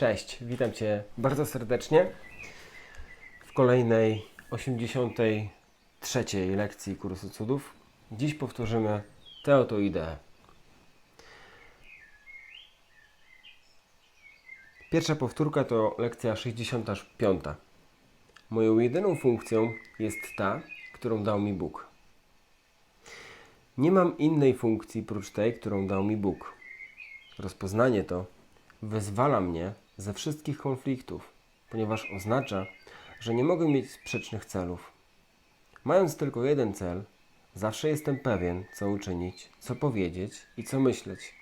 Cześć, witam Cię bardzo serdecznie w kolejnej 83. lekcji kursu cudów. Dziś powtórzymy tę oto ideę. Pierwsza powtórka to lekcja 65. Moją jedyną funkcją jest ta, którą dał mi Bóg. Nie mam innej funkcji prócz tej, którą dał mi Bóg. Rozpoznanie to wyzwala mnie ze wszystkich konfliktów, ponieważ oznacza, że nie mogę mieć sprzecznych celów. Mając tylko jeden cel, zawsze jestem pewien, co uczynić, co powiedzieć i co myśleć.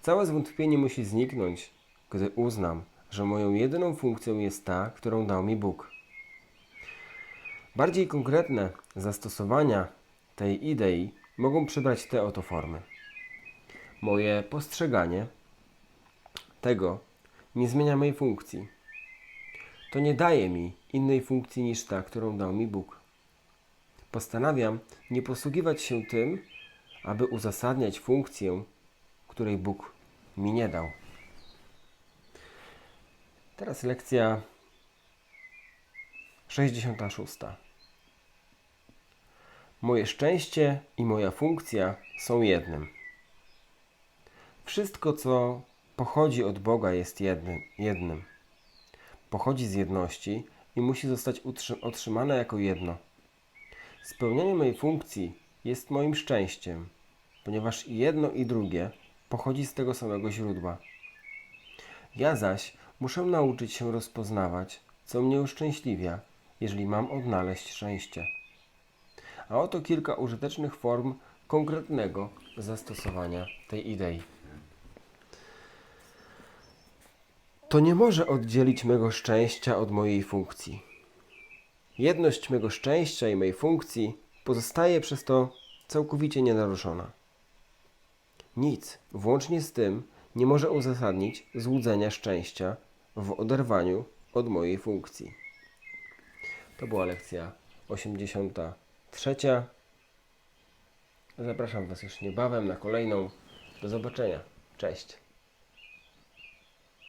Całe zwątpienie musi zniknąć, gdy uznam, że moją jedyną funkcją jest ta, którą dał mi Bóg. Bardziej konkretne zastosowania tej idei mogą przybrać te oto formy. Moje postrzeganie tego nie zmienia mojej funkcji. To nie daje mi innej funkcji niż ta, którą dał mi Bóg. Postanawiam nie posługiwać się tym, aby uzasadniać funkcję, której Bóg mi nie dał. Teraz lekcja 66. Moje szczęście i moja funkcja są jednym. Wszystko, co pochodzi od Boga, jest jednym. jednym. Pochodzi z jedności i musi zostać otrzymane jako jedno. Spełnianie mojej funkcji jest moim szczęściem, ponieważ jedno i drugie pochodzi z tego samego źródła. Ja zaś muszę nauczyć się rozpoznawać, co mnie uszczęśliwia, jeżeli mam odnaleźć szczęście. A oto kilka użytecznych form konkretnego zastosowania tej idei. To nie może oddzielić mego szczęścia od mojej funkcji. Jedność mego szczęścia i mojej funkcji pozostaje przez to całkowicie nienaruszona. Nic, włącznie z tym, nie może uzasadnić złudzenia szczęścia w oderwaniu od mojej funkcji. To była lekcja 83. Zapraszam Was już niebawem na kolejną. Do zobaczenia. Cześć.